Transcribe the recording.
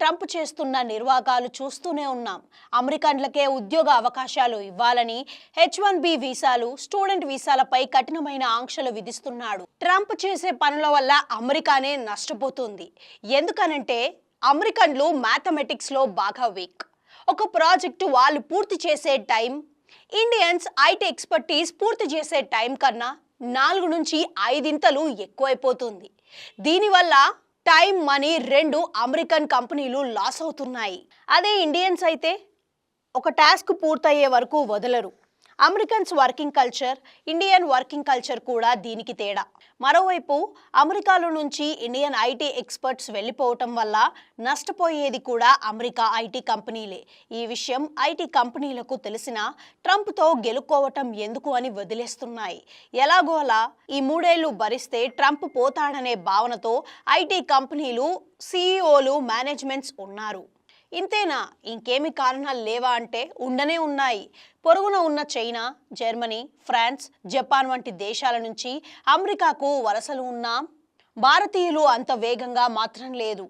Trump చేస్తున్న నిర్వాకాలు చూస్తూనే ఉన్నాం. అమెరికన్లకే ఉద్యోగ అవకాశాలు ఇవ్వాలని హెచ్ వన్ బి వీసాలు స్టూడెంట్ వీసాలపై కఠినమైన ఆంక్షలు విధిస్తున్నాడు. ట్రంప్ చేసే పనుల వల్ల అమెరికానే నష్టపోతుంది. ఎందుకనంటే అమెరికన్లు మ్యాథమెటిక్స్లో బాగా వీక్. ఒక ప్రాజెక్టు వాళ్ళు పూర్తి చేసే టైం ఇండియన్స్ ఐటీ ఎక్స్పర్టీస్ పూర్తి చేసే టైం కన్నా నాలుగు నుంచి ఐదింతలు ఎక్కువైపోతుంది. దీనివల్ల టైం మనీ రెండు అమెరికన్ కంపెనీలు లాస్ అవుతున్నాయి. అదే ఇండియన్స్ అయితే ఒక టాస్క్ పూర్తయ్యే వరకు వదలరు. Americans working culture Indian working culture కూడా దీనికి తేడా. మరోవైపు అమెరికాలో నుంచి ఇండియన్ ఐటీ ఎక్స్పర్ట్స్ వెళ్ళిపోవటం వల్ల నష్టపోయేది కూడా అమెరికా ఐటీ కంపెనీలే. ఈ విషయం ఐటీ కంపెనీలకు తెలిసిన ట్రంప్తో గెలుక్కోవటం ఎందుకు అని వదిలేస్తున్నాయి. ఎలాగో అలా ఈ మూడేళ్ళు భరిస్తే ట్రంప్ పోతాడనే భావనతో ఐటీ కంపెనీలు సీఈఓలు మేనేజ్మెంట్స్ ఉన్నారు. ఇంతేనా? ఇంకేమి కారణాలు లేవా అంటే ఉండనే ఉన్నాయి. పొరుగున ఉన్న చైనా జర్మనీ ఫ్రాన్స్ జపాన్ వంటి దేశాల నుంచి అమెరికాకు వలసలు ఉన్నా. భారతీయులు అంత వేగంగా మాత్రం లేదు.